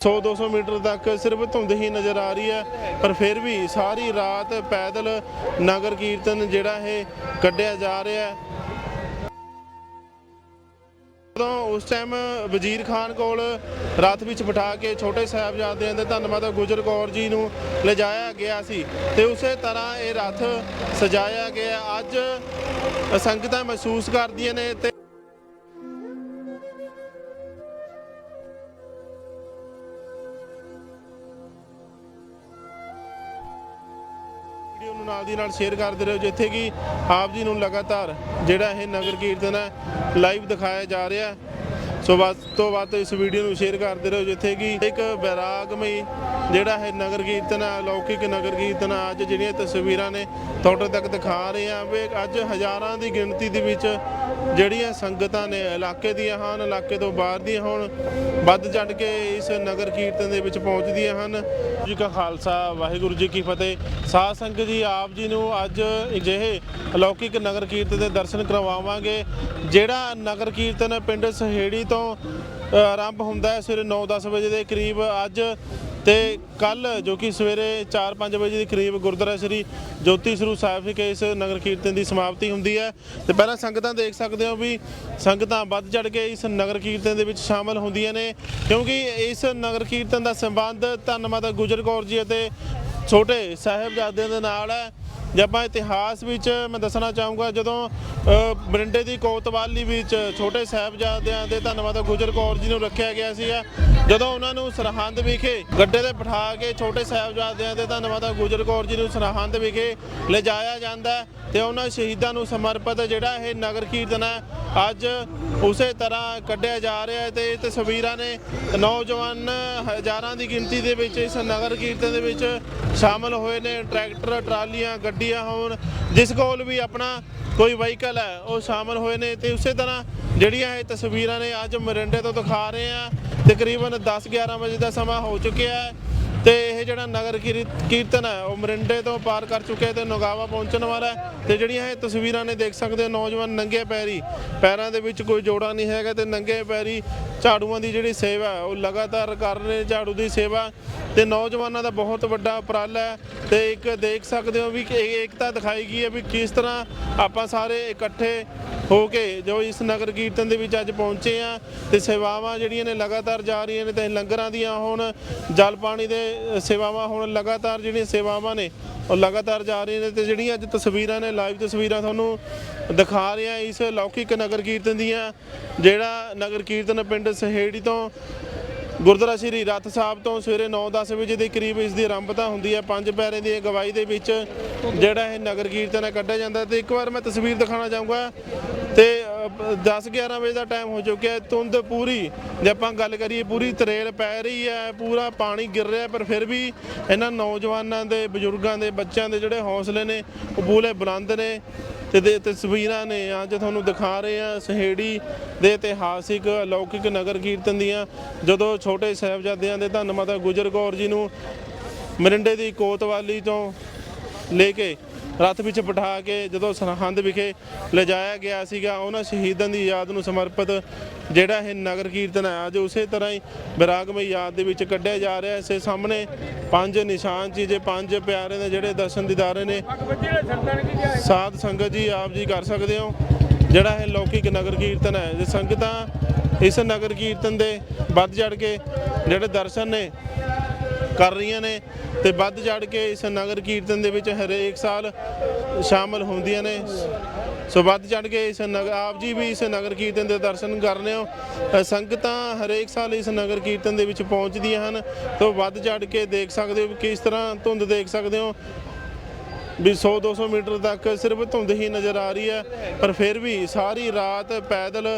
100-200 metre ਤੱਕ ਸਿਰਫ ਧੁੰਦ ਹੀ ਨਜ਼ਰ ਆ ਰਹੀ ਹੈ, ਪਰ ਫਿਰ ਵੀ ਸਾਰੀ ਰਾਤ ਪੈਦਲ ਨਗਰ ਕੀਰਤਨ ਜਿਹੜਾ ਇਹ ਕੱਢਿਆ ਜਾ ਰਿਹਾ ਹੈ। ਉਦੋਂ ਉਸ ਟਾਈਮ ਵਜ਼ੀਰ ਖਾਨ ਕੋਲ ਰਥ ਵਿੱਚ ਬਿਠਾ ਕੇ ਛੋਟੇ ਸਾਹਿਬਜ਼ਾਦਿਆਂ ਦੇ ਧੰਨਵਾਦ ਗੁਜਰ ਕੌਰ ਜੀ ਨੂੰ ਲਿਜਾਇਆ ਗਿਆ ਸੀ ਤੇ ਉਸੇ ਤਰ੍ਹਾਂ ਇਹ ਰਥ ਸਜਾਇਆ ਗਿਆ। ਅੱਜ ਸੰਗਤਾਂ ਮਹਿਸੂਸ ਕਰਦੀਆਂ ਨੇ ਤੇ ਨਾਲ ਦੀ ਨਾਲ ਸ਼ੇਅਰ ਕਰਦੇ ਰਹੋ ਜਿੱਥੇ ਕਿ ਆਪ ਜੀ ਨੂੰ ਲਗਾਤਾਰ ਜਿਹੜਾ ਇਹ ਨਗਰ ਕੀਰਤਨ ਹੈ ਲਾਈਵ ਦਿਖਾਇਆ ਜਾ ਰਿਹਾ ਸੋ ਵੱਧ ਤੋਂ ਵੱਧ ਇਸ ਵੀਡੀਓ ਨੂੰ ਸ਼ੇਅਰ ਕਰਦੇ ਰਹੋ ਜਿੱਥੇ ਕਿ ਇੱਕ ਬੈਰਾਗਮਈ ਜਿਹੜਾ ਇਹ ਨਗਰ ਕੀਰਤਨ ਹੈ ਨਗਰ ਕੀਰਤਨ ਹੈ, ਅੱਜ ਜਿਹੜੀਆਂ ਤਸਵੀਰਾਂ ਨੇ ਤੁਹਾਡੇ ਤੱਕ ਦਿਖਾ ਰਹੇ ਹਾਂ। ਵੀ ਅੱਜ ਹਜ਼ਾਰਾਂ ਦੀ ਗਿਣਤੀ ਦੇ ਵਿੱਚ ਜਿਹੜੀਆਂ ਸੰਗਤਾਂ ਨੇ ਇਲਾਕੇ ਦੀਆਂ ਹਨ ਇਲਾਕੇ ਤੋਂ ਬਾਹਰ ਦੀਆਂ ਹੁਣ ਵੱਧ ਚੜ ਕੇ ਇਸ ਨਗਰ ਕੀਰਤਨ ਦੇ ਵਿੱਚ ਪਹੁੰਚਦੀਆਂ ਹਨ। ਜੀ ਕਾ ਖਾਲਸਾ ਵਾਹਿਗੁਰੂ ਜੀ ਕੀ ਫਤਿਹ। ਸਾਧ ਸੰਗਤ ਜੀ ਆਪ ਜੀ ਨੂੰ ਅੱਜ ਅਜਿਹੇ ਅਲੌਕਿਕ ਨਗਰ ਕੀਰਤਨ ਦੇ ਦਰਸ਼ਨ ਕਰਵਾਵਾਂਗੇ, ਜਿਹੜਾ ਨਗਰ ਕੀਰਤਨ ਪਿੰਡ ਸਹੇੜੀ ਤੋਂ ਆਰੰਭ ਹੁੰਦਾ ਹੈ ਸਵੇਰੇ 9-10 ਵਜੇ ਦੇ ਕਰੀਬ ਅੱਜ ਤੇ ਕੱਲ ਜੋ ਕਿ ਸਵੇਰੇ 4-5 ਵਜੇ ਦੇ ਕਰੀਬ ਗੁਰਦੁਆਰਾ ਸ੍ਰੀ ਜੋਤੀ ਸਰੂਪ ਸਾਹਿਬ ਵਿਖੇ ਇਸ ਨਗਰ ਕੀਰਤਨ ਦੀ ਸਮਾਪਤੀ ਹੁੰਦੀ ਹੈ। ਤੇ ਪਹਿਲਾਂ ਸੰਗਤਾਂ ਦੇਖ ਸਕਦੇ ਹੋ ਵੀ ਸੰਗਤਾਂ ਵੱਧ ਚੜ ਕੇ ਇਸ ਨਗਰ ਕੀਰਤਨ ਦੇ ਵਿੱਚ ਸ਼ਾਮਲ ਹੁੰਦੀਆਂ ਨੇ, ਕਿਉਂਕਿ ਇਸ ਨਗਰ ਕੀਰਤਨ ਦਾ ਸੰਬੰਧ ਧੰਨ ਮਾਤਾ ਗੁਜਰ ਕੌਰ ਜੀ ਅਤੇ ਛੋਟੇ ਸਾਹਿਬਜ਼ਾਦਿਆਂ ਦੇ ਨਾਲ ਹੈ। ਜੇ ਆਪਾਂ ਇਤਿਹਾਸ ਵਿੱਚ ਮੈਂ ਦੱਸਣਾ ਚਾਹੂੰਗਾ, ਜਦੋਂ ਬਰਿੰਡੇ ਦੀ ਕੋਤਵਾਲੀ ਵਿੱਚ ਛੋਟੇ ਸਾਹਿਬਜ਼ਾਦਿਆਂ ਦੇ ਧੰਨਵਾਦ ਗੁਜਰ ਕੌਰ ਜੀ ਨੂੰ ਰੱਖਿਆ ਗਿਆ ਸੀਗਾ, ਜਦੋਂ ਉਹਨਾਂ ਨੂੰ ਸਰਹੰਦ ਵਿਖੇ ਗੱਡੇ ਤੇ ਬਿਠਾ ਕੇ ਛੋਟੇ ਸਾਹਿਬਜ਼ਾਦਿਆਂ ਦੇ ਧੰਨਵਾਦ ਗੁਜਰ ਕੌਰ ਜੀ ਨੂੰ ਸਰਹੰਦ ਵਿਖੇ ਲਿਜਾਇਆ ਜਾਂਦਾ ਹੈ ਤੇ ਉਹਨਾਂ ਸ਼ਹੀਦਾਂ ਨੂੰ ਸਮਰਪਿਤ ਜਿਹੜਾ ਇਹ ਨਗਰ ਕੀਰਤਨ ਹੈ, ਅੱਜ ਉਸੇ ਤਰ੍ਹਾਂ ਕੱਢਿਆ ਜਾ ਰਿਹਾ ਹੈ ਤੇ ਇਹ ਤਸਵੀਰਾਂ ਨੇ ਨੌਜਵਾਨ ਹਜ਼ਾਰਾਂ ਦੀ ਗਿਣਤੀ ਦੇ ਵਿੱਚ ਇਸ ਨਗਰ ਕੀਰਤਨ ਦੇ ਵਿੱਚ ਸ਼ਾਮਲ ਹੋਏ ਨੇ, ਟਰੈਕਟਰ, ਟਰਾਲੀਆਂ ਗੱਡੀਆਂ ਹੋਣ, ਜਿਸ ਕੋਲ ਵੀ ਆਪਣਾ ਕੋਈ ਵਹੀਕਲ ਹੈ, ਉਹ ਸ਼ਾਮਲ ਹੋਏ ਨੇ ਤੇ ਉਸੇ ਤਰ੍ਹਾਂ ਜਿਹੜੀਆਂ ਇਹ ਤਸਵੀਰਾਂ ਨੇ ਅੱਜ ਮਰਿੰਡੇ ਤੋਂ ਦਿਖਾ ਰਹੇ ਆ ਤਕਰੀਬਨ 10 11 ਵਜੇ ਦਾ ਸਮਾਂ ਹੋ ਚੁੱਕਿਆ ਹੈ। ਤੇ ਇਹ ਜਿਹੜਾ ਨਗਰ ਕੀਰ- ਕੀਰਤਨ ਹੈ, ਉਹ ਮਰਿੰਡੇ ਤੋਂ ਪਾਰ ਕਰ ਚੁੱਕਿਆ ਤੇ ਨਗਾਵਾ ਪਹੁੰਚਣ ਵਾਲਾ ਹੈ। ਤੇ ਜਿਹੜੀਆਂ ਇਹ ਤਸਵੀਰਾਂ ਨੇ, ਦੇਖ ਸਕਦੇ ਹੋ, ਨੌਜਵਾਨ ਨੰਗੇ ਪੈਰੀ, ਪੈਰਾਂ ਦੇ ਵਿੱਚ ਕੋਈ ਜੋੜਾ ਨਹੀਂ ਹੈਗਾ ਤੇ ਨੰਗੇ ਪੈਰੀ ਝਾੜੂਆਂ ਦੀ ਜਿਹੜੀ ਸੇਵਾ ਉਹ ਲਗਾਤਾਰ ਕਰ ਰਹੇ ਨੇ ਝਾੜੂ ਦੀ ਸੇਵਾ। ਤੇ ਨੌਜਵਾਨਾਂ ਦਾ ਬਹੁਤ ਵੱਡਾ ਉਪਰਾਲਾ ਹੈ ਤੇ ਇੱਕ ਦੇਖ ਸਕਦੇ ਹੋ ਵੀ ਏਕਤਾ ਦਿਖਾਈ ਗਈ ਹੈ ਵੀ ਕਿਸ ਤਰ੍ਹਾਂ ਆਪਾਂ ਸਾਰੇ ਇਕੱਠੇ ਹੋ ਕੇ ਜੋ ਇਸ ਨਗਰ ਕੀਰਤਨ ਦੇ ਵਿੱਚ ਅੱਜ ਪਹੁੰਚੇ ਆ ਤੇ ਸੇਵਾਵਾਂ ਜਿਹੜੀਆਂ ਨੇ ਲਗਾਤਾਰ ਜਾ ਰਹੀਆਂ ਨੇ ਤੇ ਲੰਗਰਾਂ ਦੀਆਂ ਹੁਣ ਜਲ ਪਾਣੀ ਦੇ ਸੇਵਾਵਾਂ ਹੁਣ ਲਗਾਤਾਰ ਜਿਹੜੀਆਂ ਸੇਵਾਵਾਂ ਨੇ ਉਹ ਲਗਾਤਾਰ ਜਾ ਰਹੀਆਂ ਨੇ ਤੇ ਜਿਹੜੀਆਂ ਅੱਜ ਤਸਵੀਰਾਂ ਨੇ, ਲਾਈਵ ਤਸਵੀਰਾਂ ਤੁਹਾਨੂੰ ਦਿਖਾ ਰਿਹਾ ਇਸ ਲੌਕਿਕ ਨਗਰ ਕੀਰਤਨ ਦੀਆਂ, ਜਿਹੜਾ ਨਗਰ ਕੀਰਤਨ ਪਿੰਡ ਸਹੇੜੀ ਤੋਂ ਗੁਰਦੁਆਰਾ ਸ੍ਰੀ ਰੱਥ ਸਾਹਿਬ ਤੋਂ ਸਵੇਰੇ 9-10 ਵਜੇ ਦੇ ਕਰੀਬ ਇਸ ਦੀ ਆਰੰਭਤਾ ਹੁੰਦੀ ਹੈ। ਪੰਜ ਪਿਆਰੇ ਦੀ ਅਗਵਾਈ ਦੇ ਵਿੱਚ ਜਿਹੜਾ ਇਹ ਨਗਰ ਕੀਰਤਨ ਹੈ ਕੱਢਿਆ ਜਾਂਦਾ ਤੇ ਇੱਕ ਵਾਰ ਮੈਂ ਤਸਵੀਰ ਦਿਖਾਉਣਾ ਚਾਹੂੰਗਾ ਤੇ 10-11 ਵਜੇ ਦਾ ਟਾਈਮ ਹੋ ਚੁੱਕਿਆ ਹੈ। ਧੁੰਦ ਪੂਰੀ ਜੇ ਆਪਾਂ ਗੱਲ ਕਰੀਏ ਪੂਰੀ ਤਰੇਲ ਪੈ ਰਹੀ ਹੈ, ਪੂਰਾ ਪਾਣੀ ਗਿਰ ਰਿਹਾ ਪਰ ਫਿਰ ਵੀ ਇਹਨਾਂ ਨੌਜਵਾਨਾਂ ਦੇ, ਬਜ਼ੁਰਗਾਂ ਦੇ, ਬੱਚਿਆਂ ਦੇ ਜਿਹੜੇ ਹੌਸਲੇ ਨੇ ਉਹ ਪੂਰੇ ਬੁਲੰਦ ਨੇ। ਤੇ ਦੇ ਤਸਵੀਰਾਂ ਨੇ ਅੱਜ ਤੁਹਾਨੂੰ ਦਿਖਾ ਰਹੇ ਆ ਸਹੇੜੀ ਦੇ ਇਤਿਹਾਸਿਕ ਅਲੌਕਿਕ ਨਗਰ ਕੀਰਤਨ ਦੀਆਂ। ਜਦੋਂ ਛੋਟੇ ਸਾਹਿਬਜ਼ਾਦਿਆਂ ਦੇ ਧੰਨ ਮਾਤਾ ਗੁਜਰ ਕੌਰ ਜੀ ਨੂੰ ਮਰਿੰਡੇ ਦੀ ਕੋਤਵਾਲੀ ਤੋਂ ਲੈ ਕੇ ਰੱਥ ਵਿੱਚ ਬਿਠਾ ਕੇ ਜਦੋਂ ਸਰਹੰਦ ਵਿਖੇ ਲਿਜਾਇਆ ਗਿਆ ਸੀਗਾ, ਉਹਨਾਂ ਸ਼ਹੀਦਾਂ ਦੀ ਯਾਦ ਨੂੰ ਸਮਰਪਿਤ ਜਿਹੜਾ ਇਹ ਨਗਰ ਕੀਰਤਨ ਹੈ, ਅੱਜ ਉਸੇ ਤਰ੍ਹਾਂ ਹੀ ਵਿਰਾਗਮਈ ਯਾਦ ਦੇ ਵਿੱਚ ਕੱਢਿਆ ਜਾ ਰਿਹਾ ਹੈ। ਇਸੇ ਸਾਹਮਣੇ ਪੰਜ ਨਿਸ਼ਾਨ ਜੀ ਜੇ ਪੰਜ ਪਿਆਰੇ ਦੇ ਜਿਹੜੇ ਦਰਸ਼ਨ ਦੀਦਾਰੇ ਨੇ, ਸਾਧ ਸੰਗਤ ਜੀ, ਆਪ ਜੀ ਕਰ ਸਕਦੇ ਹੋ। ਜਿਹੜਾ ਇਹ ਲੌਕਿਕ ਨਗਰ ਕੀਰਤਨ ਹੈ, ਜੇ ਸੰਗਤਾਂ ਇਸ ਨਗਰ ਕੀਰਤਨ ਦੇ ਵੱਧ ਚੜ ਕੇ ਜਿਹੜੇ ਦਰਸ਼ਨ ਨੇ ਕਰ ਰਹੀਆਂ ਨੇ ਤੇ ਵੱਧ ਚੜ ਕੇ ਇਸ ਨਗਰ ਕੀਰਤਨ ਦੇ ਵਿੱਚ ਹਰੇਕ ਸਾਲ ਸ਼ਾਮਲ ਹੁੰਦੀਆਂ ਨੇ। ਸੋ ਵੱਧ ਚੜ ਕੇ ਇਸ ਨਗਰ ਆਪ ਜੀ ਵੀ ਇਸ ਨਗਰ ਕੀਰਤਨ ਦੇ ਦਰਸ਼ਨ ਕਰਨੇ ਹੋ। ਸੰਗਤਾਂ ਹਰੇਕ ਸਾਲ ਇਸ ਨਗਰ ਕੀਰਤਨ ਦੇ ਵਿੱਚ ਪਹੁੰਚਦੀਆਂ ਹਨ। ਤੋਂ ਵੱਧ ਚੜ ਕੇ ਦੇਖ ਸਕਦੇ ਹੋ ਕਿਸ ਤਰ੍ਹਾਂ ਧੁੰਦ ਦੇਖ ਸਕਦੇ ਹੋ। ਵੀ 100 200 ਮੀਟਰ ਤੱਕ ਸਿਰਫ ਧੁੰਦ ਹੀ ਨਜ਼ਰ ਆ ਰਹੀ ਹੈ। ਪਰ ਫਿਰ ਵੀ ਸਾਰੀ ਰਾਤ ਪੈਦਲ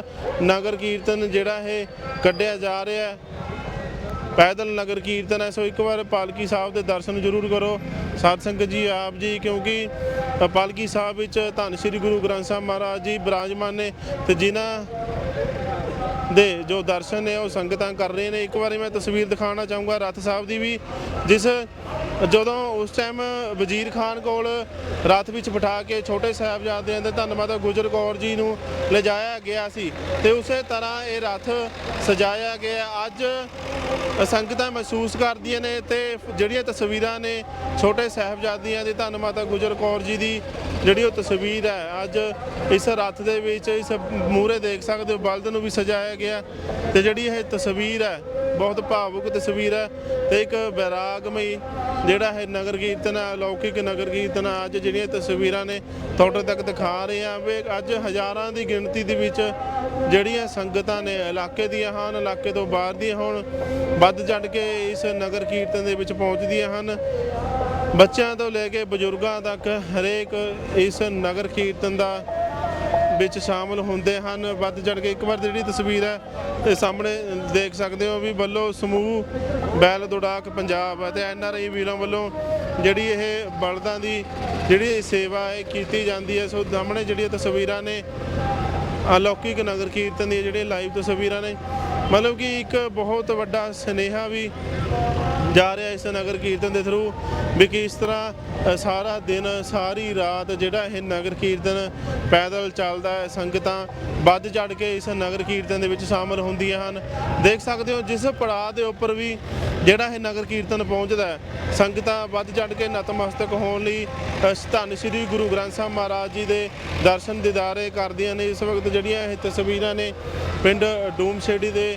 ਨਗਰ ਕੀਰਤਨ ਜਿਹੜਾ ਇਹ ਕੱਢਿਆ ਜਾ ਰਿਹਾ ਹੈ। ਪੈਦਲ ਨਗਰ ਕੀਰਤਨ ਹੈ, ਸੋ ਇੱਕ ਵਾਰ ਪਾਲਕੀ ਸਾਹਿਬ ਦੇ ਦਰਸ਼ਨ ਜ਼ਰੂਰ ਕਰੋ। ਸਾਧ ਸੰਗਤ ਜੀ, ਆਪ ਜੀ, ਕਿਉਂਕਿ ਪਾਲਕੀ ਸਾਹਿਬ ਵਿੱਚ ਧੰਨ ਸ੍ਰੀ ਗੁਰੂ ਗ੍ਰੰਥ ਸਾਹਿਬ ਮਹਾਰਾਜ ਜੀ, ਬਿਰਾਜਮਾਨ ਨੇ ਤੇ ਜਿਨ੍ਹਾਂ ਦੇ ਜੋ ਦਰਸ਼ਨ ਨੇ, ਉਹ ਸੰਗਤਾਂ ਕਰ ਰਹੇ ਨੇ। ਇੱਕ ਵਾਰੀ ਮੈਂ ਤਸਵੀਰ ਦਿਖਾਉਣਾ ਚਾਹੂੰਗਾ ਰਥ ਸਾਹਿਬ ਦੀ ਵੀ, ਜਿਸ ਜਦੋਂ ਉਸ ਟਾਈਮ ਵਜ਼ੀਰ ਖਾਨ ਕੋਲ ਰੱਥ ਵਿੱਚ ਬਿਠਾ ਕੇ ਛੋਟੇ ਸਾਹਿਬਜ਼ਾਦਿਆਂ ਦੇ ਧੰਨ ਮਾਤਾ ਗੁਜਰ ਕੌਰ ਜੀ ਨੂੰ ਲਿਜਾਇਆ ਗਿਆ ਸੀ ਤੇ ਉਸੇ ਤਰ੍ਹਾਂ ਇਹ ਰੱਥ ਸਜਾਇਆ ਗਿਆ। ਅੱਜ ਸੰਗਤਾਂ ਮਹਿਸੂਸ ਕਰਦੀਆਂ ਨੇ ਤੇ ਜਿਹੜੀਆਂ ਤਸਵੀਰਾਂ ਨੇ ਛੋਟੇ ਸਾਹਿਬਜ਼ਾਦਿਆਂ ਦੀ ਧੰਨ ਮਾਤਾ ਗੁਜਰ ਕੌਰ ਜੀ ਦੀ, ਜਿਹੜੀ ਉਹ ਤਸਵੀਰ ਹੈ, ਅੱਜ ਇਸ ਰੱਥ ਦੇ ਵਿੱਚ ਇਸ ਮੂਹਰੇ ਦੇਖ ਸਕਦੇ ਹੋ, ਬਲਦ ਨੂੰ ਵੀ ਸਜਾਇਆ ਗਿਆ ਤੇ ਜਿਹੜੀ ਇਹ ਤਸਵੀਰ ਹੈ, ਬਹੁਤ ਭਾਵੁਕ ਤਸਵੀਰ ਹੈ ਤੇ ਇੱਕ ਬੈਰਾਗਮਈ ਜਿਹੜਾ ਹੈ ਨਗਰ ਕੀਰਤਨ ਹੈ ਨਗਰ ਕੀਰਤਨ ਅੱਜ ਜਿਹੜੀਆਂ ਤਸਵੀਰਾਂ ਨੇ ਤੁਹਾਡੇ ਤੱਕ ਦਿਖਾ ਰਹੇ ਆ ਵੀ ਅੱਜ ਹਜ਼ਾਰਾਂ ਦੀ ਗਿਣਤੀ ਦੇ ਵਿੱਚ ਜਿਹੜੀਆਂ ਸੰਗਤਾਂ ਨੇ ਇਲਾਕੇ ਦੀਆਂ ਹਨ, ਇਲਾਕੇ ਤੋਂ ਬਾਹਰ ਦੀਆਂ ਹੋਣ, ਵੱਧ ਚੜ ਕੇ ਇਸ ਨਗਰ ਕੀਰਤਨ ਦੇ ਵਿੱਚ ਪਹੁੰਚਦੀਆਂ ਹਨ। ਬੱਚਿਆਂ ਤੋਂ ਲੈ ਕੇ ਬਜ਼ੁਰਗਾਂ ਤੱਕ ਹਰੇਕ ਇਸ ਨਗਰ ਕੀਰਤਨ ਦਾ ਵਿੱਚ ਸ਼ਾਮਲ ਹੁੰਦੇ ਹਨ। ਵੱਧ ਚੜ ਕੇ ਇੱਕ ਵਾਰ ਜਿਹੜੀ ਤਸਵੀਰ ਹੈ, ਇਹ ਸਾਹਮਣੇ ਦੇਖ ਸਕਦੇ ਹੋ ਵੀ ਵੱਲੋਂ ਸਮੂਹ ਬੈਲ ਦੁੜਾਕ ਪੰਜਾਬ ਅਤੇ ਐਨ ਆਰ ਆਈ ਵੀਰਾਂ ਵੱਲੋਂ ਜਿਹੜੀ ਇਹ ਬਲਦਾਂ ਦੀ ਜਿਹੜੀ ਸੇਵਾ ਹੈ ਕੀਤੀ ਜਾਂਦੀ ਹੈ, ਸੋ ਸਾਹਮਣੇ ਜਿਹੜੀਆਂ ਤਸਵੀਰਾਂ ਨੇ, ਅਲੌਕਿਕ ਨਗਰ ਕੀਰਤਨ ਦੀਆਂ ਜਿਹੜੀਆਂ ਲਾਈਵ ਤਸਵੀਰਾਂ ਨੇ, ਮਤਲਬ ਕਿ ਇੱਕ ਬਹੁਤ ਵੱਡਾ ਸਨੇਹਾ ਵੀ ਜਾ ਰਿਹਾ ਇਸ ਨਗਰ ਕੀਰਤਨ ਦੇ ਥਰੂ ਵੀ ਕਿਸ ਤਰ੍ਹਾਂ ਸਾਰਾ ਦਿਨ, ਸਾਰੀ ਰਾਤ ਜਿਹੜਾ ਇਹ ਨਗਰ ਕੀਰਤਨ ਪੈਦਲ ਚੱਲਦਾ ਹੈ, ਸੰਗਤਾਂ ਵੱਧ ਚੜ ਕੇ ਇਸ ਨਗਰ ਕੀਰਤਨ ਦੇ ਵਿੱਚ ਸ਼ਾਮਲ ਹੁੰਦੀਆਂ ਹਨ। ਦੇਖ ਸਕਦੇ ਹੋ, ਜਿਸ ਪੜਾਅ ਦੇ ਉੱਪਰ ਵੀ ਜਿਹੜਾ ਇਹ ਨਗਰ ਕੀਰਤਨ ਪਹੁੰਚਦਾ ਹੈ, ਸੰਗਤਾਂ ਵੱਧ ਚੜ ਕੇ ਨਤਮਸਤਕ ਹੋਣ ਲਈ ਧੰਨ ਸ੍ਰੀ ਗੁਰੂ ਗ੍ਰੰਥ ਸਾਹਿਬ ਮਹਾਰਾਜ ਜੀ ਦੇ ਦਰਸ਼ਨ ਦਿਦਾਰੇ ਕਰਦੀਆਂ ਨੇ। ਇਸ ਵਕਤ ਜਿਹੜੀਆਂ ਇਹ ਤਸਵੀਰਾਂ ਨੇ, ਪਿੰਡ ਡੂਮ ਛੇੜੀ ਦੇ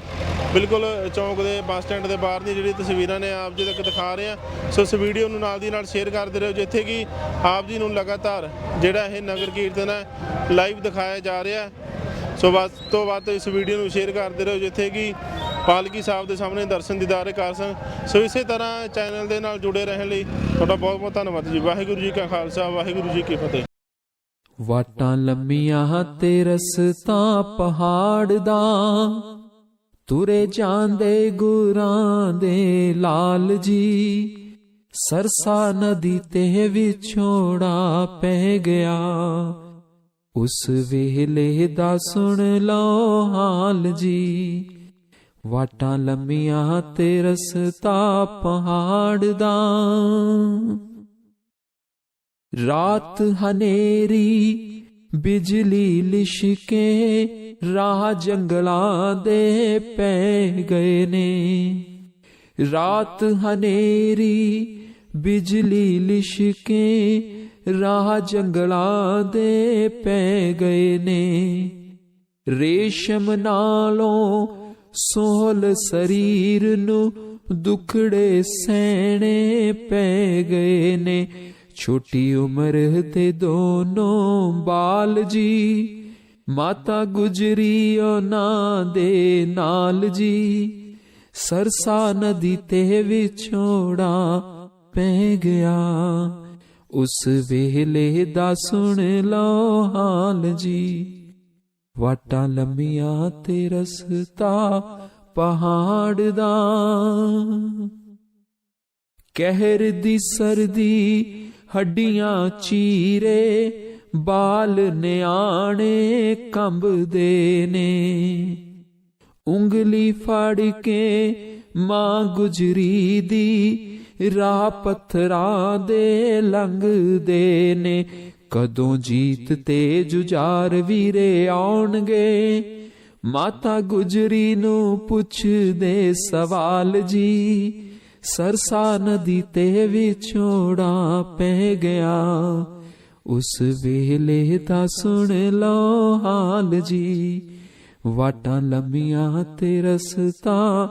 ਬਿਲਕੁਲ ਚੌਂਕ ਦੇ ਬੱਸ ਸਟੈਂਡ ਦੇ ਬਾਹਰ ਦੀ ਜਿਹੜੀ ਤਸਵੀਰਾਂ ਨੇ, ਆਪ ਜੀ ਤੱਕ ਦਿਖਾ ਰਹੇ ਆ ਸੋ ਇਸ ਵੀਡੀਓ ਨੂੰ ਨਾਲ ਦੀ ਨਾਲ ਸ਼ੇਅਰ ਕਰਦੇ ਰਹੋ, ਜਿੱਥੇ ਕਿ ਆਪ ਜੀ ਨੂੰ ਲਗਾਤਾਰ ਜਿਹੜਾ ਇਹ ਨਗਰ ਕੀਰਤਨ ਹੈ ਲਾਈਵ ਦਿਖਾਇਆ ਜਾ ਰਿਹਾ ਸੋ ਵੱਧ ਤੋਂ ਵੱਧ ਇਸ ਵੀਡੀਓ ਨੂੰ ਸ਼ੇਅਰ ਕਰਦੇ ਰਹੋ, ਜਿੱਥੇ ਕਿ ਪਾਲਕੀ ਸਾਹਿਬ ਦੇ ਸਾਹਮਣੇ ਦਰਸ਼ਨ ਦੀਦਾਰੇ ਕਰ ਸਕਣ ਸੋ ਇਸੇ ਤਰ੍ਹਾਂ ਚੈਨਲ ਦੇ ਨਾਲ ਜੁੜੇ ਰਹਿਣ ਲਈ ਤੁਹਾਡਾ ਬਹੁਤ ਬਹੁਤ ਧੰਨਵਾਦ ਜੀ। ਵਾਹਿਗੁਰੂ ਜੀ ਕਾ ਖਾਲਸਾ, ਵਾਹਿਗੁਰੂ ਜੀ ਕੀ ਫਤਿਹ। ਵਾਟਾਂ ਲੰਮੀਆਂ ਤੇ ਰਸਤਾ ਪਹਾੜ ਦਾ, ਤੁਰੇ ਜਾਂਦੇ ਗੁਰਾਂ ਦੇ ਲਾਲ ਜੀ। ਸਰਸਾ ਨਦੀ ਤੇ ਵਿਛੋੜਾ ਪੈ ਗਿਆ। ਉਸ ਵੇਲੇ ਦਾ ਸੁਣ ਲਓ ਹਾਲ ਜੀ। ਵਾਟਾਂ ਲੰਮੀਆਂ ਤੇ ਰਸਤਾ ਪਹਾੜ ਦਾ। ਰਾਤ ਹਨੇਰੀ, ਬਿਜਲੀ ਲਿਸ਼ਕੇ, ਰਾਹ ਜੰਗਲਾਂ ਦੇ ਪੈ ਗਏ ਨੇ। ਰਾਤ ਹਨੇਰੀ ਬਿਜਲੀ ਲਿਸ਼ਕੇ ਰਾਹ ਜੰਗਲਾਂ ਦੇ ਪੈ ਗਏ ਨੇ। ਰੇਸ਼ਮ ਨਾਲੋਂ ਸੋਹਲ ਸਰੀਰ ਨੂੰ ਦੁਖੜੇ ਸਹਿਣੇ ਪੈ ਗਏ ਨੇ। ਛੋਟੀ ਉਮਰ ਤੇ ਦੋਨੋਂ ਬਾਲ ਜੀ, ਮਾਤਾ ਗੁਜਰੀ ਉਹਨਾਂ ਦੇ ਨਾਲ ਜੀ। ਸਰਸਾ ਨਦੀ ਤੇ ਵਿਛੋੜਾ ਪੈ ਗਿਆ। ਉਸ ਵੇਲੇ ਦਾ ਸੁਣ ਲਓ ਹਾਲ ਜੀ। ਵਾਟਾਂ ਲੰਮੀਆਂ ਤੇ ਰਸਤਾ ਪਹਾੜ ਦਾ। ਕਹਿਰ ਦੀ ਸਰਦੀ, ਹੱਡੀਆਂ ਚੀਰੇ, ਬਾਲ ਨਿਆਣੇ ਕੰਬਦੇ ਨੇ। ਉਂਗਲੀ ਫੜ ਕੇ ਮਾਂ ਗੁਜਰੀ ਦੀ ਰਾਹ ਪੱਥਰਾਂ ਦੇ ਲੰਘਦੇ ਨੇ। ਕਦੋਂ ਜੀਤ ਤੇ ਜੁਝਾਰ ਵੀਰੇ ਆਉਣਗੇ? ਮਾਤਾ ਗੁਜਰੀ ਨੂੰ ਪੁੱਛਦੇ ਸਵਾਲ ਜੀ, ਸਰਸਾ ਨਦੀ ਤੇ ਵਿਛੋੜਾ ਪੈ ਗਿਆ। ਉਸ ਵੇਲੇ ਤਾਂ ਸੁਣ ਲਓ ਹਾਲ ਜੀ, ਵਾਟਾਂ ਲੰਮੀਆਂ ਤੇ ਰਸਤਾ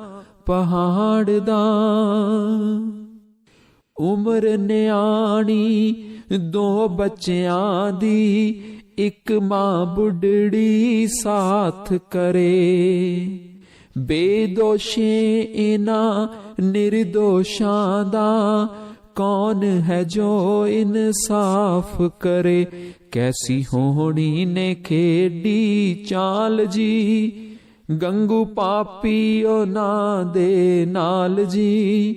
ਪਹਾੜ ਦਾ। ਉਮਰ ਨਿਆਣੀ, ਦੋ ਬੱਚਿਆਂ ਦੀ, ਇੱਕ ਮਾਂ ਬੁੱਢੜੀ ਸਾਥ ਕਰੇ। ਬੇਦੋਸ਼ੇ ਇਨਾ ਨਿਰਦੋਸ਼ਾਂ ਦਾ, ਕੌਣ ਹੈ ਜੋ ਇਨਸਾਫ ਕਰੇ? ਕੈਸੀ ਹੋਣੀ ਨੇ ਖੇਡੀ ਚਾਲ ਜੀ? ਗੰਗੂ ਪਾਪੀ ਉਹਨਾਂ ਦੇ ਨਾਲ ਜੀ।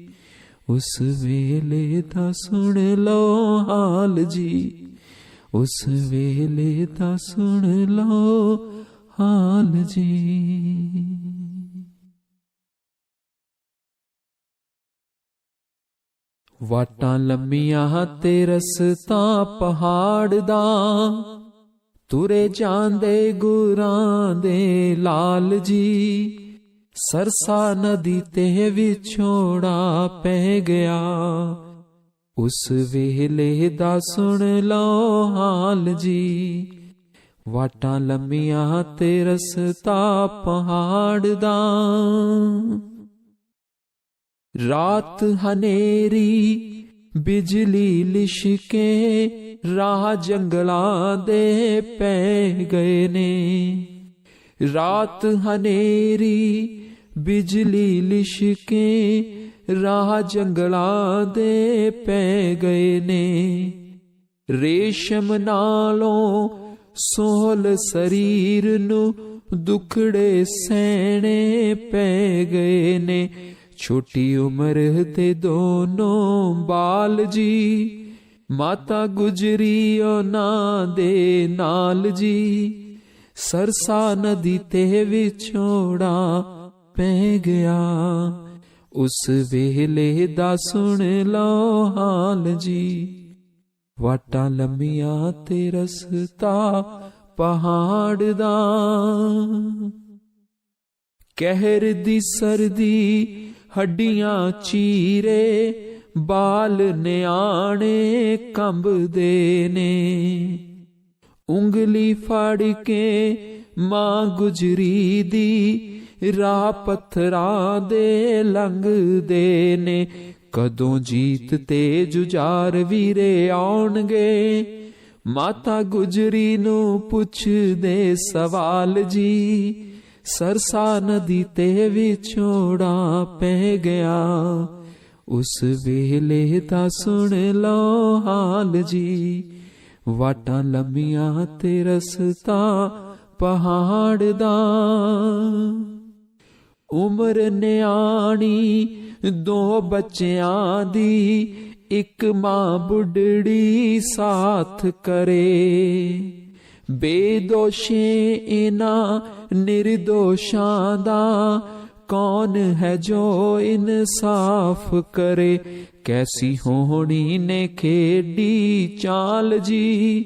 ਉਸ ਵੇਲੇ ਦਾ ਸੁਣ ਲਓ ਹਾਲ ਜੀ। ਉਸ ਵੇਲੇ ਦਾ ਸੁਣ ਲਓ ਹਾਲ ਜੀ। ਵਾਟਾਂ ਲੰਮੀਆਂ ਤੇ ਰਸਤਾ ਪਹਾੜ ਦਾ। ਤੁਰੇ ਜਾਂਦੇ ਗੁਰਾਂ ਦੇ ਲਾਲ ਜੀ। ਸਰਸਾ ਨਦੀ ਤੇ ਵਿਛੋੜਾ ਪੈ ਗਿਆ। ਉਸ ਵੇਲੇ ਦਾ ਸੁਣ ਲਓ ਹਾਲ ਜੀ। ਵਾਟਾਂ ਲੰਮੀਆਂ ਤੇ ਰਸਤਾ ਪਹਾੜ ਦਾ। ਰਾਤ ਹਨੇਰੀ, ਬਿਜਲੀ ਲਿਸ਼ਕੇ, ਰਾਹ ਜੰਗਲਾਂ ਦੇ ਪੈ ਗਏ ਨੇ। ਰਾਤ ਹਨੇਰੀ ਬਿਜਲੀ ਲਿਸ਼ਕੇ ਰਾਹ ਜੰਗਲਾਂ ਦੇ ਪੈ ਗਏ ਨੇ। ਰੇਸ਼ਮ ਨਾਲੋਂ ਸੋਹਲ ਸਰੀਰ ਨੂੰ ਦੁਖੜੇ ਸਹਿਣੇ ਪੈ ਗਏ ਨੇ। ਛੋਟੀ ਉਮਰ ਤੇ ਦੋਨੋਂ ਬਾਲ ਜੀ, ਮਾਤਾ ਗੁਜਰੀ ਉਹਨਾਂ ਦੇ ਨਾਲ ਜੀ। ਸਰਸਾ ਨਦੀ ਤੇ ਵਿਛੋੜਾ ਪੈ ਗਿਆ। ਉਸ ਵੇਲੇ ਦਾ ਸੁਣ ਲਓ ਹਾਲ ਜੀ। ਵਾਟਾਂ ਲੰਮੀਆਂ ਤੇ ਰਸਤਾ ਪਹਾੜ ਦਾ। ਕਹਿਰ ਦੀ ਸਰਦੀ, ਹੱਡੀਆਂ ਚੀਰੇ, ਬਾਲ ਨਿਆਣੇ ਕੰਬਦੇ ਨੇ। ਉਂਗਲੀ ਫੜ ਕੇ ਮਾਂ ਗੁਜਰੀ ਦੀ ਰਾਹ ਪੱਥਰਾਂ ਦੇ ਲੰਘਦੇ ਨੇ। ਕਦੋਂ ਜੀਤ ਤੇ ਜੁਝਾਰ ਵੀਰੇ ਆਉਣਗੇ? ਮਾਤਾ ਗੁਜਰੀ ਨੂੰ ਪੁੱਛਦੇ ਸਵਾਲ ਜੀ, ਸਰਸਾ ਨਦੀ ਤੇ ਵਿਛੋੜਾ ਪੈ ਗਿਆ। ਉਸ ਵੇਲੇ ਦਾ ਸੁਣ ਲਓ ਹਾਲ ਜੀ, ਵਾਟਾਂ ਲੰਮੀਆਂ ਤੇ ਰਸਤਾ ਪਹਾੜ ਦਾ। ਉਮਰ ਨਿਆਣੀ, ਦੋ ਬੱਚਿਆਂ ਦੀ, ਇੱਕ ਮਾਂ ਬੁੱਢੜੀ ਸਾਥ ਕਰੇ। ਬੇਦੋਸ਼ੇ ਇਨਾ ਨਿਰਦੋਸ਼ਾਂ ਦਾ, ਕੌਣ ਹੈ ਜੋ ਇਨਸਾਫ ਕਰੇ? ਕੈਸੀ ਹੋਣੀ ਨੇ ਖੇਡੀ ਚਾਲ ਜੀ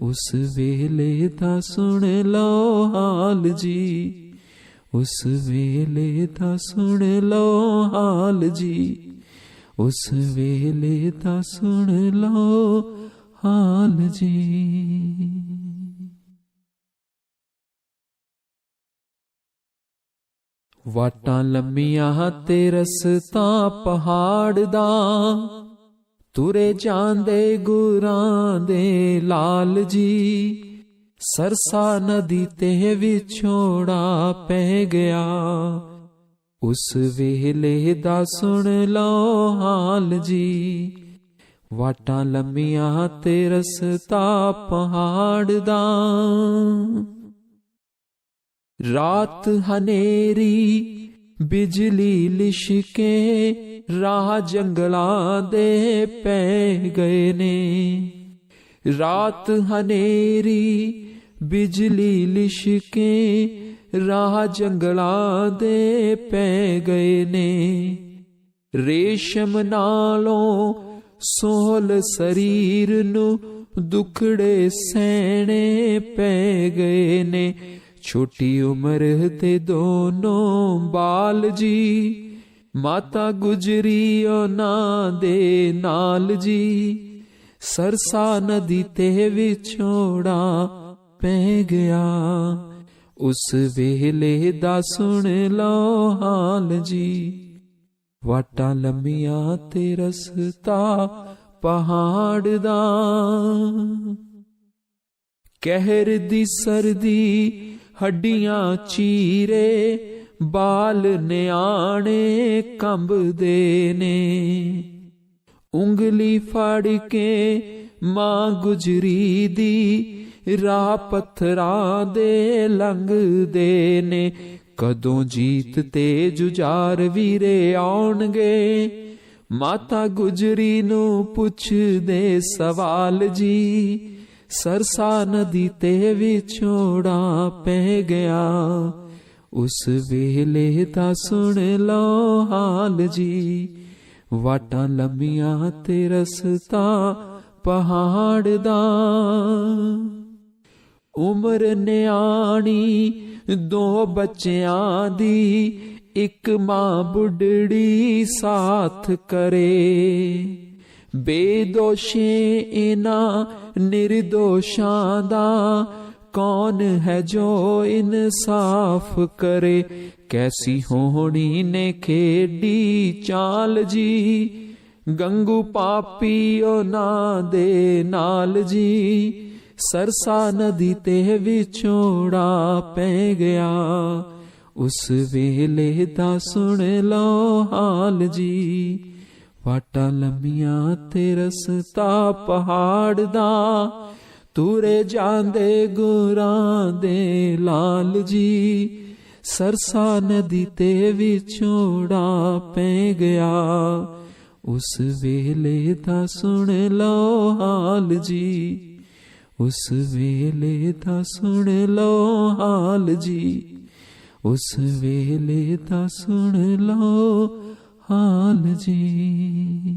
ਉਸ ਵੇਲੇ ਦਾ ਸੁਣ ਲਓ ਹਾਲ ਜੀ। ਉਸ ਵੇਲੇ ਦਾ ਸੁਣ ਲਓ ਹਾਲ ਜੀ। ਉਸ ਵੇਲੇ ਦਾ ਸੁਣ ਲਓ ਹਾਲ ਜੀ। ਵਾਟਾਂ ਲੰਮੀਆਂ ਤੇ ਰਸਤਾ ਪਹਾੜ ਦਾ। ਤੁਰੇ ਜਾਂਦੇ ਗੁਰਾਂ ਦੇ ਲਾਲ ਜੀ। ਸਰਸਾ ਨਦੀ ਤੇ ਵਿਛੋੜਾ ਪੈ ਗਿਆ। ਉਸ ਵੇਲੇ ਦਾ ਸੁਣ ਲਓ ਹਾਲ ਜੀ। ਵਾਟਾਂ ਲੰਮੀਆਂ ਤੇ ਰਸਤਾ ਪਹਾੜ ਦਾ। ਰਾਤ ਹਨੇਰੀ ਬਿਜਲੀ ਲਿਸ਼ਕੇ ਰਾਹ ਜੰਗਲਾਂ ਦੇ ਪੈ ਗਏ ਨੇ। ਰਾਤ ਹਨੇਰੀ, ਬਿਜਲੀ ਲਿਸ਼ਕੇ ਰਾਹ ਜੰਗਲਾਂ ਦੇ ਪੈ ਗਏ ਨੇ। ਰੇਸ਼ਮ ਨਾਲੋਂ ਸੋਹਲ ਸਰੀਰ ਨੂੰ ਦੁਖੜੇ ਸਹਿਣੇ ਪੈ ਗਏ ਨੇ। ਛੋਟੀ ਉਮਰ ਤੇ ਦੋਨੋਂ ਬਾਲ ਜੀ ਮਾਤਾ ਗੁਜਰੀ ਉਹਨਾਂ ਦੇ ਨਾਲ ਜੀ, ਸਰਸਾ ਨਦੀ ਤੇ ਵਿਛੋੜਾ ਪੈ ਗਿਆ। ਉਸ ਵੇਲੇ ਦਾ ਸੁਣ ਲਓ ਹਾਲ ਜੀ, ਵਾਟਾਂ ਲੰਮੀਆਂ ਤੇ ਰਸਤਾ ਪਹਾੜ ਦਾ। ਕਹਿਰ ਦੀ ਸਰਦੀ ਹੱਡੀਆਂ ਚੀਰੇ ਬਾਲ ਨਿਆਣੇ ਕੰਬਦੇ ਨੇ। ਉਂਗਲੀ ਫੜ ਕੇ ਮਾਂ ਗੁਜਰੀ ਦੀ ਰਾਹ ਪੱਥਰਾਂ ਦੇ ਲੰਘਦੇ ਨੇ। ਕਦੋਂ ਜੀਤ ਤੇ ਜੁਝਾਰ ਵੀਰੇ ਆਉਣਗੇ, ਮਾਤਾ ਗੁਜਰੀ ਨੂੰ ਪੁੱਛਦੇ ਸਵਾਲ ਜੀ, ਸਰਸਾ ਨਦੀ ਤੇ ਵਿਛੋੜਾ ਪੈ ਗਿਆ। ਉਸ ਵੇਲੇ ਤਾਂ ਸੁਣ ਲਓ ਹਾਲ ਜੀ। ਵਾਟਾਂ ਲੰਮੀਆਂ ਤੇ ਰਸਤਾ ਪਹਾੜ ਦਾ। ਉਮਰ ਨਿਆਣੀ ਦੋ ਬੱਚਿਆਂ ਦੀ, ਇੱਕ ਮਾਂ ਬੁੱਢੜੀ ਸਾਥ ਕਰੇ। ਬੇਦੋਸ਼ੇ ਇਨਾ ਨਿਰਦੋਸ਼ਾਂ ਦਾ ਕੌਣ ਹੈ ਜੋ ਇਨਸਾਫ ਕਰੇ? ਕੈਸੀ ਹੋਣੀ ਨੇ ਖੇਡੀ ਚਾਲ ਜੀ? ਗੰਗੂ ਪਾਪੀ ਉਹਨਾਂ ਦੇ ਨਾਲ ਜੀ। ਸਰਸਾ ਨਦੀ ਤੇ ਵਿਛੋੜਾ ਪੈ ਗਿਆ। ਉਸ ਵੇਲੇ ਦਾ ਸੁਣ ਲਓ ਹਾਲ ਜੀ। ਵਾਟਾਂ ਲੰਮੀਆਂ ਤੇ ਰਸਤਾ ਪਹਾੜ ਦਾ। ਤੂਰੇ ਜਾਂਦੇ ਗੁਰਾਂ ਦੇ ਲਾਲ ਜੀ। ਸਰਸਾ ਨਦੀ ਤੇ ਵਿਛੋੜਾ ਪੈ ਗਿਆ। ਉਸ ਵੇਲੇ ਦਾ ਸੁਣ ਲਓ ਹਾਲ ਜੀ। ਉਸ ਵੇਲੇ ਦਾ ਸੁਣ ਲਓ ਹਾਲ ਜੀ। ਉਸ ਵੇਲੇ ਦਾ ਸੁਣ ਲਓ ਹਾਲ ਜੀ।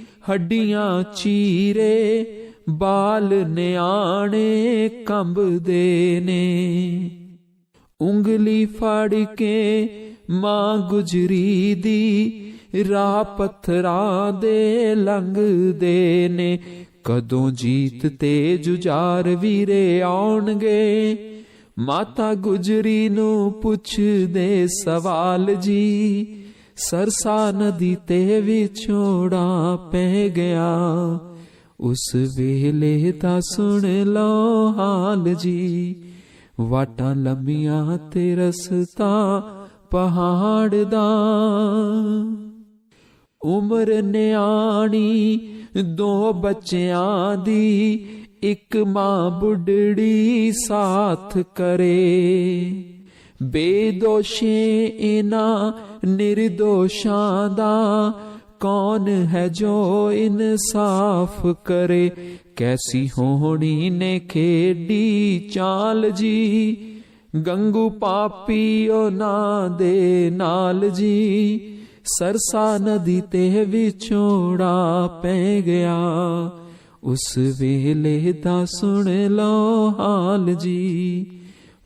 ਹੱਡੀਆਂ ਚੀਰੇ, ਬਾਲ ਨਿਆਣੇ ਕੰਬਦੇ ਨੇ। ਉਂਗਲੀ ਫੜ ਕੇ ਮਾਂ ਗੁਜਰੀ ਦੀ ਰਾਹ ਪੱਥਰਾਂ ਦੇ ਲੰਘਦੇ ਨੇ। ਕਦੋਂ ਜੀਤ ਤੇ ਜੁਝਾਰ ਵੀਰੇ ਆਉਣਗੇ? ਮਾਤਾ ਗੁਜਰੀ ਨੂੰ ਪੁੱਛਦੇ ਸਵਾਲ ਜੀ ਸਰਸਾ ਨਦੀ ਤੇ ਵਿਛੋੜਾ ਪੈ ਗਿਆ। ਉਸ ਵੇਲੇ ਤਾਂ ਸੁਣ ਲਓ ਹਾਲ ਜੀ, ਵਾਟਾਂ ਲੰਮੀਆਂ ਤੇ ਰਸਤਾ ਪਹਾੜ ਦਾ। ਉਮਰ ਨਿਆਣੀ ਦੋ ਬੱਚਿਆਂ ਦੀ, ਇੱਕ ਮਾਂ ਬੁੱਢੜੀ ਸਾਥ ਕਰੇ। ਬੇਦੋਸ਼ੇ ਇਨਾ ਨਿਰਦੋਸ਼ਾਂ ਦਾ ਕੌਣ ਹੈ ਜੋ ਇਨਸਾਫ ਕਰੇ? ਕੈਸੀ ਹੋਣੀ ਨੇ ਖੇਡੀ ਚਾਲ ਜੀ? ਗੰਗੂ ਪਾਪੀ ਉਹਨਾਂ ਦੇ ਨਾਲ ਜੀ। ਸਰਸਾ ਨਦੀ ਤੇ ਵਿਛੋੜਾ ਪੈ ਗਿਆ। ਉਸ ਵੇਲੇ ਦਾ ਸੁਣ ਲਓ ਹਾਲ ਜੀ।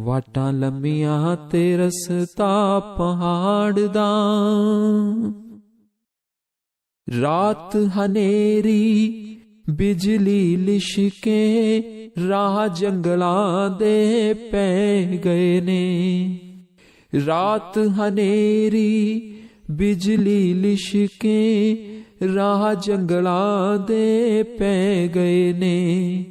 ਵਾਟਾਂ ਲੰਮੀਆਂ ਤੇ ਰਸਤਾ ਪਹਾੜ ਦਾ ਰਾਤ ਹਨੇਰੀ, ਬਿਜਲੀ ਲਿਸ਼ਕੇ, ਰਾਹ ਜੰਗਲਾਂ ਦੇ ਪੈ ਗਏ ਨੇ। ਰਾਤ ਹਨੇਰੀ, ਬਿਜਲੀ ਲਿਸ਼ਕੇ, ਰਾਹ ਜੰਗਲਾਂ ਦੇ ਪੈ ਗਏ ਨੇ।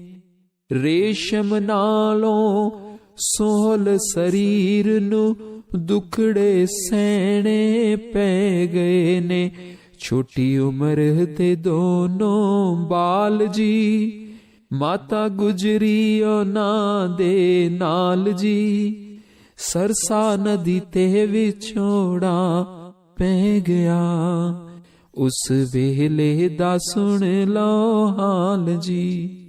ਰੇਸ਼ਮ ਨਾਲੋਂ ਸੋਹਲ ਸਰੀਰ ਨੂੰ ਦੁਖੜੇ ਸਹਿਣੇ ਪੈ ਗਏ ਨੇ। ਛੋਟੀ ਉਮਰ ਤੇ ਦੋਨੋਂ ਬਾਲ ਜੀ, ਮਾਤਾ ਗੁਜਰੀ ਉਹਨਾਂ ਦੇ ਨਾਲ ਜੀ। ਸਰਸਾ ਨਦੀ ਤੇ ਵਿਛੋੜਾ ਪੈ ਗਿਆ। ਉਸ ਵੇਲੇ ਦਾ ਸੁਣ ਲਓ ਹਾਲ ਜੀ।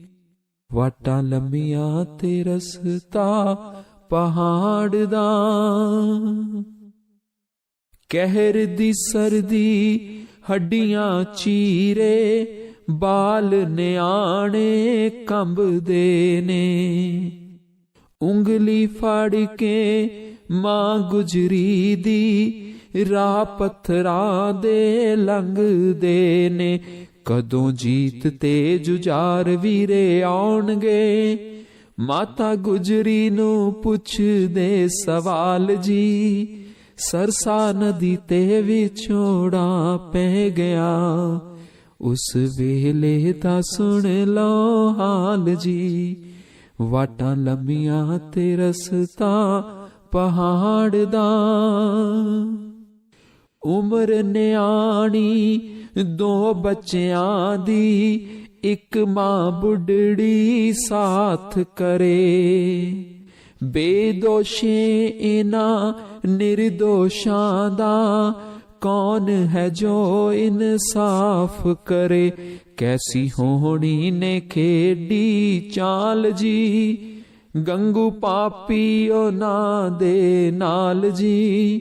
ਵਾਟਾਂ ਲੰਮੀਆਂ ਤੇ ਰਸਤਾ ਪਹਾੜ ਦਾ। ਕਹਿਰ ਦੀ ਸਰਦੀ, ਹੱਡੀਆਂ ਚੀਰੇ, ਬਾਲ ਨਿਆਣੇ ਕੰਬਦੇ ਨੇ। ਉਂਗਲੀ ਫੜ ਕੇ ਮਾਂ ਗੁਜਰੀ ਦੀ ਰਾਹ ਪਥਰਾ ਦੇ ਲੰਘਦੇ ਨੇ। ਕਦੋਂ ਜੀਤ ਤੇ ਜੁਝਾਰ ਵੀਰੇ ਆਉਣਗੇ? ਮਾਤਾ ਗੁਜਰੀ ਨੂੰ ਪੁੱਛਦੇ ਸਵਾਲ ਜੀ, ਸਰਸਾ ਨਦੀ ਤੇ ਵਿਛੋੜਾ ਪੈ ਗਿਆ। ਉਸ ਵੇਲੇ ਤਾਂ ਸੁਣ ਲਓ ਹਾਲ ਜੀ, ਵਾਟਾਂ ਲੰਮੀਆਂ ਤੇ ਰਸਤਾ ਪਹਾੜ ਦਾ। ਉਮਰ ਨਿਆਣੀ ਦੋ ਬੱਚਿਆਂ ਦੀ ਇੱਕ ਮਾਂ ਬੁੱਢੜੀ ਸਾਥ ਕਰੇ। ਬੇਦੋਸ਼ੇ ਇਨਾ ਨਿਰਦੋਸ਼ਾਂ ਦਾ ਕੌਣ ਹੈ ਜੋ ਇਨਸਾਫ ਕਰੇ? ਕੈਸੀ ਹੋਣੀ ਨੇ ਖੇਡੀ ਚਾਲ ਜੀ? ਗੰਗੂ ਪਾਪੀ ਉਹਨਾਂ ਦੇ ਨਾਲ ਜੀ।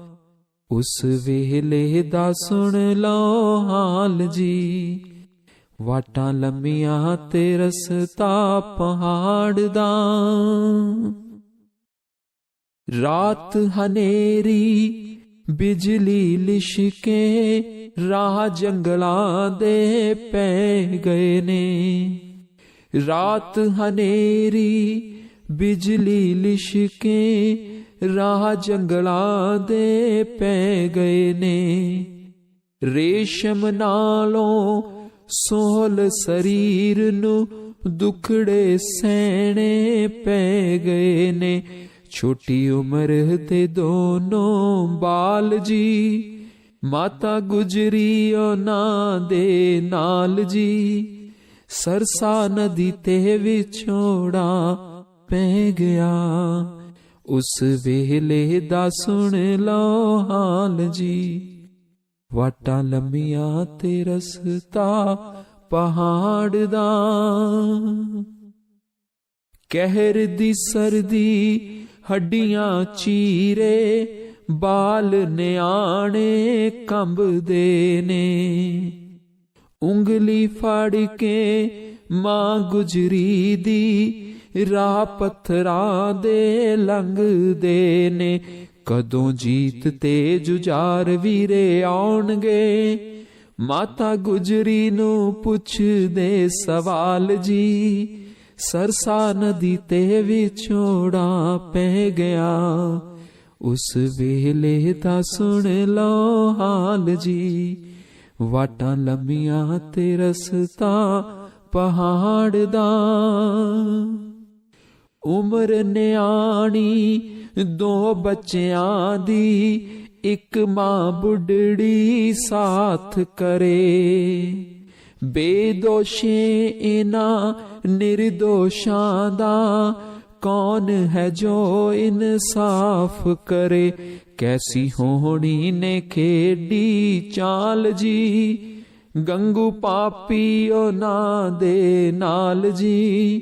ਉਸ ਵੇਲੇ ਦਾ ਸੁਣ ਲਓ ਹਾਲ ਜੀ। ਵਾਟਾਂ ਲੰਮੀਆਂ ਤੇ ਰਸਤਾ ਪਹਾੜ ਦਾ ਰਾਤ ਹਨੇਰੀ, ਬਿਜਲੀ ਲਿਸ਼ਕੇ, ਰਾਹ ਜੰਗਲਾਂ ਦੇ ਪੈ ਗਏ ਨੇ। ਰਾਤ ਹਨੇਰੀ, ਬਿਜਲੀ ਲਿਸ਼ਕੇ ਰਾਹ ਜੰਗਲਾਂ ਦੇ ਪੈ ਗਏ ਨੇ। ਰੇਸ਼ਮ ਨਾਲੋਂ ਸੋਹਲ ਸਰੀਰ ਨੂੰ ਦੁਖੜੇ ਸਹਿਣੇ ਪੈ ਗਏ ਨੇ। ਛੋਟੀ ਉਮਰ ਤੇ ਦੋਨੋਂ ਬਾਲ ਜੀ, ਮਾਤਾ ਗੁਜਰੀ ਉਹਨਾਂ ਦੇ ਨਾਲ ਜੀ। ਸਰਸਾ ਨਦੀ ਤੇ ਵਿਛੋੜਾ ਪੈ ਗਿਆ। ਉਸ ਵੇਲੇ ਦਾ ਸੁਣ ਲਓ ਹਾਲ ਜੀ। ਵਾਟਾਂ ਲੰਮੀਆਂ ਤੇ ਰਸਤਾ ਪਹਾੜ ਦਾ। ਕਹਿਰ ਦੀ ਸਰਦੀ, ਹੱਡੀਆਂ ਚੀਰੇ, ਬਾਲ ਨਿਆਣੇ ਕੰਬਦੇ ਨੇ। ਉਂਗਲੀ ਫੜ ਕੇ ਮਾਂ ਗੁਜਰੀ ਦੀ ਰਾਹ ਪੱਥਰਾਂ ਦੇ ਲੰਘਦੇ ਨੇ। ਕਦੋਂ ਜੀਤ ਤੇ ਜੁਝਾਰ ਵੀਰੇ ਆਉਣਗੇ? ਮਾਤਾ ਗੁਜਰੀ ਨੂੰ ਪੁੱਛਦੇ ਸਵਾਲ ਜੀ, ਸਰਸਾ ਨਦੀ ਤੇ ਵਿਛੋੜਾ ਪੈ ਗਿਆ। ਉਸ ਵੇਲੇ ਦਾ ਸੁਣ ਲਓ ਹਾਲ ਜੀ, ਵਾਟਾਂ ਲੰਮੀਆਂ ਤੇ ਰਸਤਾ ਪਹਾੜ ਦਾ। ਉਮਰ ਨਿਆਣੀ, ਦੋ ਬੱਚਿਆਂ ਦੀ, ਇੱਕ ਮਾਂ ਬੁੱਢੜੀ ਸਾਥ ਕਰੇ। ਬੇਦੋਸ਼ੇ ਇਨਾ ਨਿਰਦੋਸ਼ਾਂ ਦਾ, ਕੌਣ ਹੈ ਜੋ ਇਨਸਾਫ ਕਰੇ? ਕੈਸੀ ਹੋਣੀ ਨੇ ਖੇਡੀ ਚਾਲ ਜੀ? ਗੰਗੂ ਪਾਪੀ ਉਹਨਾਂ ਦੇ ਨਾਲ ਜੀ।